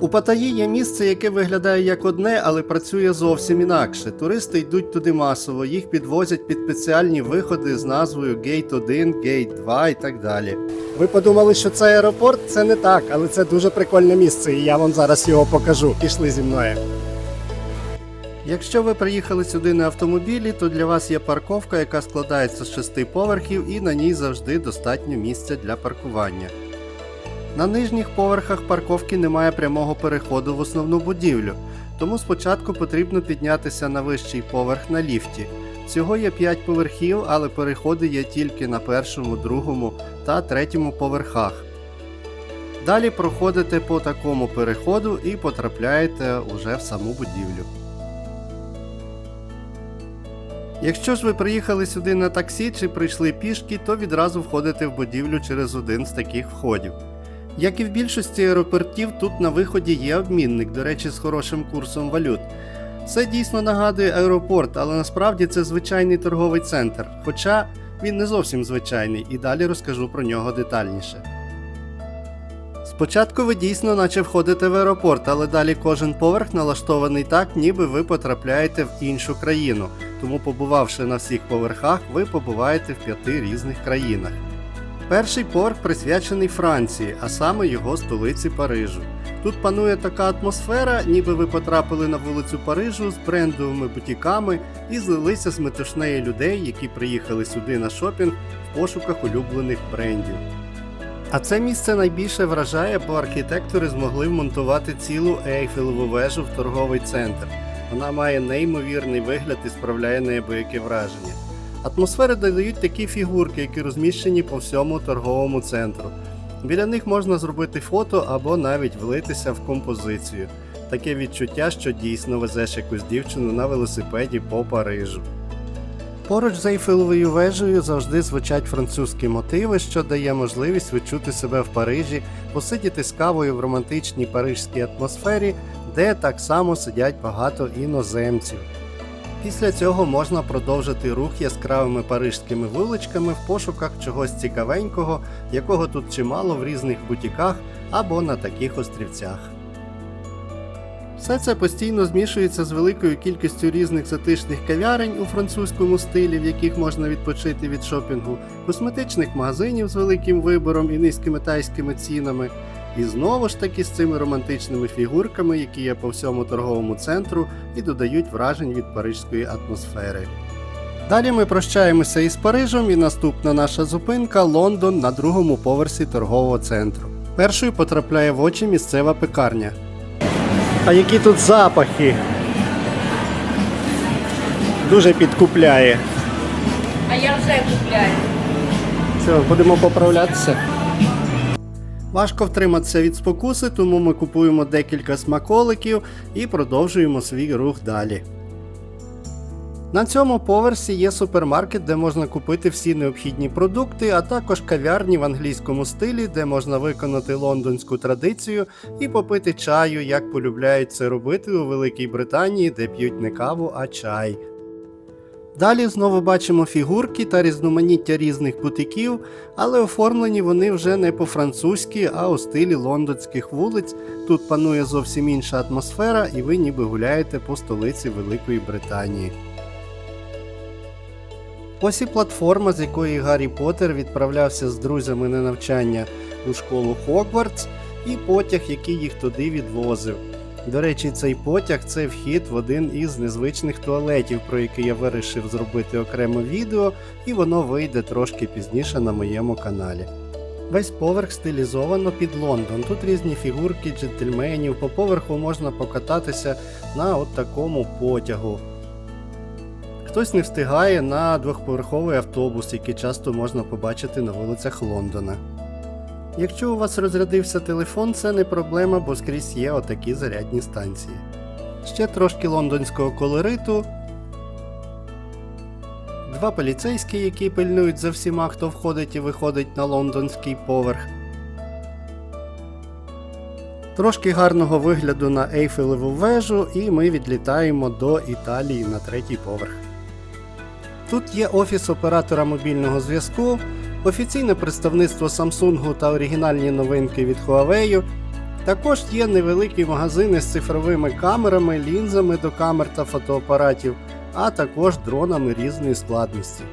У Паттайі є місце, яке виглядає як одне, але працює зовсім інакше. Туристи йдуть туди масово, їх підвозять під спеціальні виходи з назвою Gate 1, Gate 2 і так далі. Ви подумали, що це аеропорт? Це не так, але це дуже прикольне місце, і я вам зараз його покажу. Пішли зі мною. Якщо ви приїхали сюди на автомобілі, то для вас є парковка, яка складається з шести поверхів, і на ній завжди достатньо місця для паркування. На нижніх поверхах парковки немає прямого переходу в основну будівлю, тому спочатку потрібно піднятися на вищий поверх на ліфті. Всього є 5 поверхів, але переходи є тільки на першому, другому та третьому поверхах. Далі проходите по такому переходу і потрапляєте уже в саму будівлю. Якщо ж ви приїхали сюди на таксі чи прийшли пішки, то відразу входите в будівлю через один з таких входів. Як і в більшості аеропортів, тут на виході є обмінник, до речі, з хорошим курсом валют. Це дійсно нагадує аеропорт, але насправді це звичайний торговий центр, хоча він не зовсім звичайний, і далі розкажу про нього детальніше. Спочатку ви дійсно наче входите в аеропорт, але далі кожен поверх налаштований так, ніби ви потрапляєте в іншу країну. Тому, побувавши на всіх поверхах, ви побуваєте в п'яти різних країнах. Перший поверх присвячений Франції, а саме його столиці Парижу. Тут панує така атмосфера, ніби ви потрапили на вулицю Парижу з брендовими бутіками і злилися з метушнею людей, які приїхали сюди на шопінг в пошуках улюблених брендів. А це місце найбільше вражає, бо архітектори змогли вмонтувати цілу Ейфелеву вежу в торговий центр. Вона має неймовірний вигляд і справляє неабияке враження. Атмосфери додають такі фігурки, які розміщені по всьому торговому центру. Біля них можна зробити фото або навіть влитися в композицію. Таке відчуття, що дійсно везеш якусь дівчину на велосипеді по Парижу. Поруч з Ейфелевою вежею завжди звучать французькі мотиви, що дає можливість відчути себе в Парижі, посидіти з кавою в романтичній парижській атмосфері, де так само сидять багато іноземців. Після цього можна продовжити рух яскравими парижськими вуличками в пошуках чогось цікавенького, якого тут чимало в різних бутіках або на таких острівцях. Все це постійно змішується з великою кількістю різних затишних кав'ярень у французькому стилі, в яких можна відпочити від шопінгу, косметичних магазинів з великим вибором і низькими тайськими цінами, і знову ж таки з цими романтичними фігурками, які є по всьому торговому центру і додають вражень від парижської атмосфери. Далі ми прощаємося із Парижем, і наступна наша зупинка Лондон на другому поверсі торгового центру. Першою потрапляє в очі місцева пекарня. А які тут запахи? Дуже підкупляє. А я вже купляю. Все, будемо поправлятися. Важко втриматися від спокуси, тому ми купуємо декілька смаколиків і продовжуємо свій рух далі. На цьому поверсі є супермаркет, де можна купити всі необхідні продукти, а також кав'ярні в англійському стилі, де можна виконати лондонську традицію і попити чаю, як полюбляють це робити у Великій Британії, де п'ють не каву, а чай. Далі знову бачимо фігурки та різноманіття різних бутиків, але оформлені вони вже не по-французьки, а у стилі лондонських вулиць. Тут панує зовсім інша атмосфера, і ви ніби гуляєте по столиці Великої Британії. Ось і платформа, з якої Гаррі Поттер відправлявся з друзями на навчання у школу Хогвартс, і потяг, який їх туди відвозив. До речі, цей потяг це вхід в один із незвичних туалетів, про який я вирішив зробити окреме відео, і воно вийде трошки пізніше на моєму каналі. Весь поверх стилізовано під Лондон. Тут різні фігурки джентльменів, по поверху можна покататися на от такому потягу. Хтось не встигає на двохповерховий автобус, який часто можна побачити на вулицях Лондона. Якщо у вас розрядився телефон, це не проблема, бо скрізь є отакі зарядні станції. Ще трошки лондонського колориту. Два поліцейські, які пильнують за всіма, хто входить і виходить на лондонський поверх. Трошки гарного вигляду на Ейфелеву вежу, і ми відлітаємо до Італії на третій поверх. Тут є офіс оператора мобільного зв'язку, офіційне представництво Samsung та оригінальні новинки від Huawei. Також є невеликі магазини з цифровими камерами, лінзами до камер та фотоапаратів, а також дронами різної складності.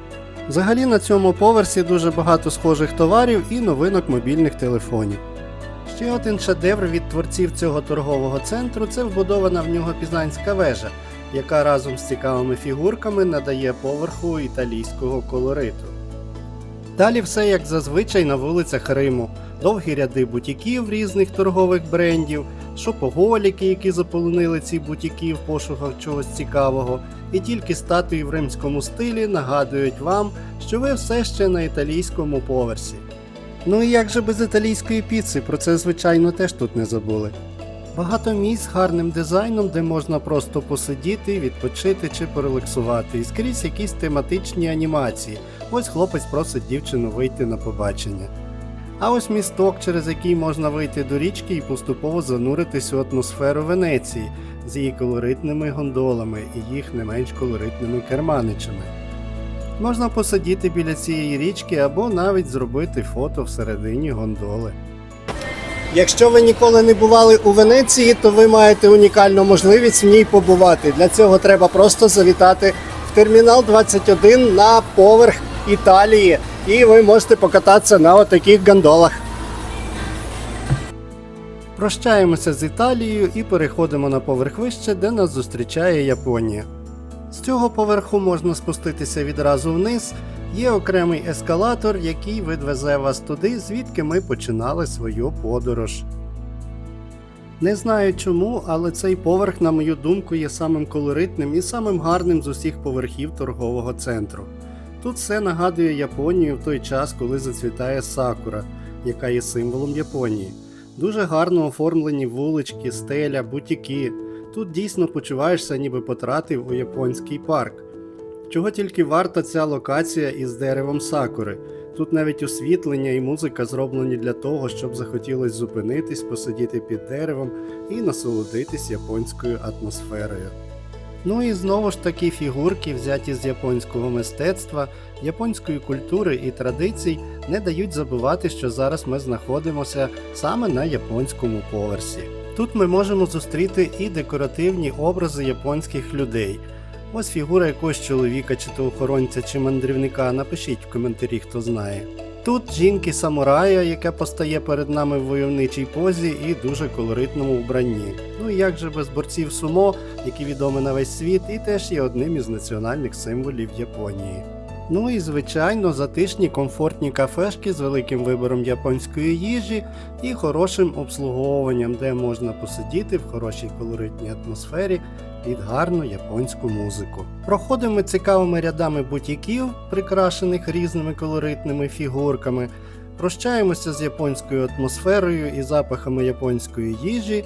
Взагалі на цьому поверсі дуже багато схожих товарів і новинок мобільних телефонів. Ще один шедевр від творців цього торгового центру це вбудована в нього пізанська вежа, яка разом з цікавими фігурками надає поверху італійського колориту. Далі все як зазвичай на вулицях Риму, довгі ряди бутіків різних торгових брендів, шопоголіки, які заполонили ці бутіки в пошуках чогось цікавого, і тільки статуї в римському стилі нагадують вам, що ви все ще на італійському поверсі. Ну і як же без італійської піци, про це звичайно теж тут не забули. Багато місць з гарним дизайном, де можна просто посидіти, відпочити чи порелаксувати, і скрізь якісь тематичні анімації. Ось хлопець просить дівчину вийти на побачення. А ось місток, через який можна вийти до річки і поступово зануритись у атмосферу Венеції з її колоритними гондолами і їх не менш колоритними керманичами. Можна посидіти біля цієї річки або навіть зробити фото всередині гондоли. Якщо ви ніколи не бували у Венеції, то ви маєте унікальну можливість в ній побувати. Для цього треба просто завітати в термінал 21 на поверх Італії, і ви можете покататися на отаких гондолах. Прощаємося з Італією і переходимо на поверх вище, де нас зустрічає Японія. З цього поверху можна спуститися відразу вниз. Є окремий ескалатор, який відвезе вас туди, звідки ми починали свою подорож. Не знаю чому, але цей поверх, на мою думку, є самим колоритним і самим гарним з усіх поверхів торгового центру. Тут все нагадує Японію в той час, коли зацвітає сакура, яка є символом Японії. Дуже гарно оформлені вулички, стеля, бутіки. Тут дійсно почуваєшся, ніби потратив у японський парк. Чого тільки варта ця локація із деревом сакури. Тут навіть освітлення і музика зроблені для того, щоб захотілося зупинитись, посидіти під деревом і насолодитись японською атмосферою. Ну і знову ж таки фігурки, взяті з японського мистецтва, японської культури і традицій, не дають забувати, що зараз ми знаходимося саме на японському поверсі. Тут ми можемо зустріти і декоративні образи японських людей. Ось фігура якогось чоловіка, чи то охоронця, чи мандрівника. Напишіть в коментарі, хто знає. Тут жінки самурая, яка постає перед нами в войовничій позі і дуже колоритному вбранні. Ну і як же без борців сумо, які відомі на весь світ, і теж є одним із національних символів Японії. Ну і звичайно, затишні комфортні кафешки з великим вибором японської їжі і хорошим обслуговуванням, де можна посидіти в хорошій колоритній атмосфері під гарну японську музику. Проходимо цікавими рядами бутіків, прикрашених різними колоритними фігурками. Прощаємося з японською атмосферою і запахами японської їжі,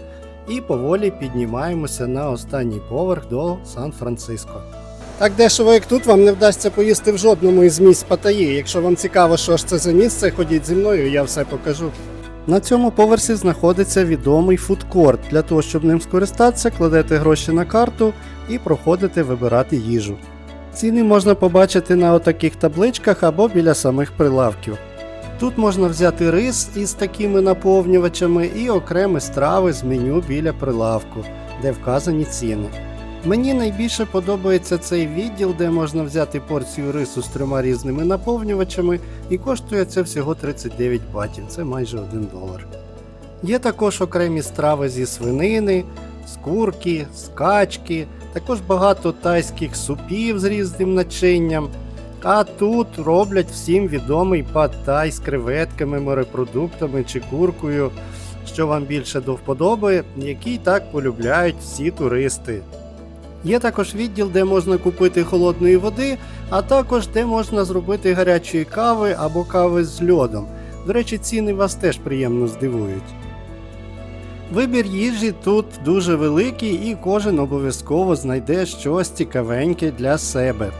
і поволі піднімаємося на останній поверх до Сан-Франциско. Так дешево, як тут, вам не вдасться поїсти в жодному із місць Паттайі. Якщо вам цікаво, що ж це за місце, ходіть зі мною, я все покажу. На цьому поверсі знаходиться відомий фудкорт. Для того, щоб ним скористатися, кладете гроші на карту і проходите вибирати їжу. Ціни можна побачити на отаких табличках або біля самих прилавків. Тут можна взяти рис із такими наповнювачами і окремі страви з меню біля прилавку, де вказані ціни. Мені найбільше подобається цей відділ, де можна взяти порцію рису з трьома різними наповнювачами, і коштує це всього 39 батів, це майже 1 долар. Є також окремі страви зі свинини, з курки, з також багато тайських супів з різним начинням. А тут роблять всім відомий пад-тай з креветками, морепродуктами чи куркою, що вам більше до вподоби, який так полюбляють всі туристи. Є також відділ, де можна купити холодної води, а також де можна зробити гарячої кави або кави з льодом. До речі, ціни вас теж приємно здивують. Вибір їжі тут дуже великий і кожен обов'язково знайде щось цікавеньке для себе.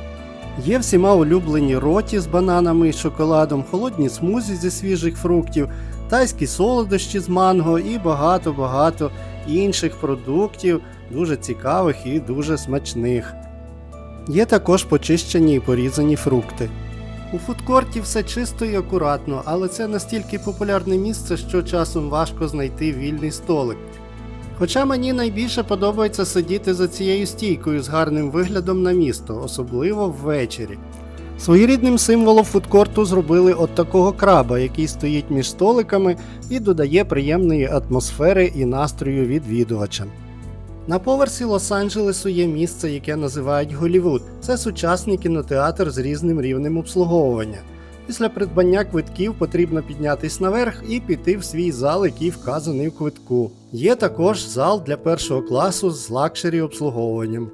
Є всіма улюблені роті з бананами і шоколадом, холодні смузі зі свіжих фруктів, тайські солодощі з манго і багато-багато інших продуктів, дуже цікавих і дуже смачних. Є також почищені і порізані фрукти. У фудкорті все чисто і акуратно, але це настільки популярне місце, що часом важко знайти вільний столик. Хоча мені найбільше подобається сидіти за цією стійкою з гарним виглядом на місто, особливо ввечері. Своєрідним символом фудкорту зробили от такого краба, який стоїть між столиками і додає приємної атмосфери і настрою відвідувачам. На поверсі Лос-Анджелесу є місце, яке називають Голівуд. Це сучасний кінотеатр з різним рівнем обслуговування. Після придбання квитків потрібно піднятись наверх і піти в свій зал, який вказаний в квитку. Є також зал для першого класу з лакшері обслуговуванням.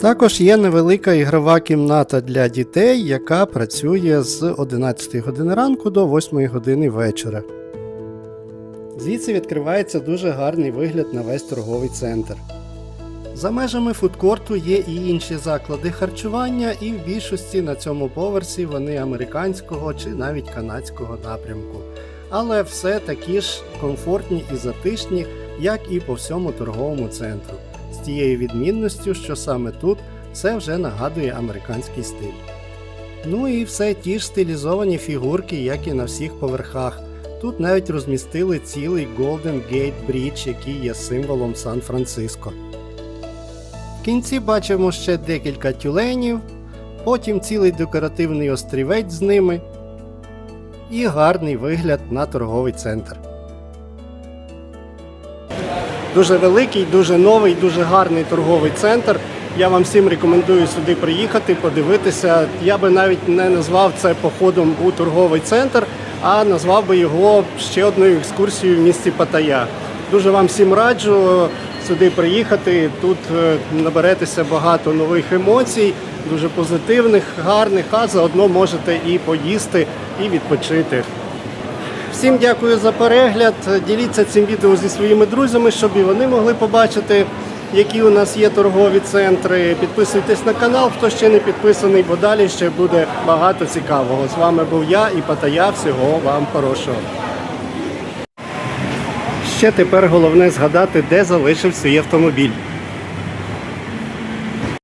Також є невелика ігрова кімната для дітей, яка працює з 11 години ранку до 8 години вечора. Звідси відкривається дуже гарний вигляд на весь торговий центр. За межами фудкорту є і інші заклади харчування, і в більшості на цьому поверсі вони американського чи навіть канадського напрямку. Але все такі ж комфортні і затишні, як і по всьому торговому центру, з тією відмінністю, що саме тут все вже нагадує американський стиль. Ну і все ті ж стилізовані фігурки, як і на всіх поверхах. Тут навіть розмістили цілий Golden Gate Bridge, який є символом Сан-Франциско. В кінці бачимо ще декілька тюленів, потім цілий декоративний острівець з ними і гарний вигляд на торговий центр. Дуже великий, дуже новий, дуже гарний торговий центр. Я вам всім рекомендую сюди приїхати, подивитися. Я би навіть не назвав це походом у торговий центр, а назвав би його ще одною екскурсією в місті Паттайя. Дуже вам всім раджу сюди приїхати. Тут е, наберетеся багато нових емоцій, дуже позитивних, гарних, а заодно можете і поїсти, і відпочити. Всім дякую за перегляд. Діліться цим відео зі своїми друзями, щоб і вони могли побачити, які у нас є торгові центри. Підписуйтесь на канал, хто ще не підписаний, бо далі ще буде багато цікавого. З вами був я і Патая. Всього вам хорошого. Ще тепер головне згадати, де залишив свій автомобіль.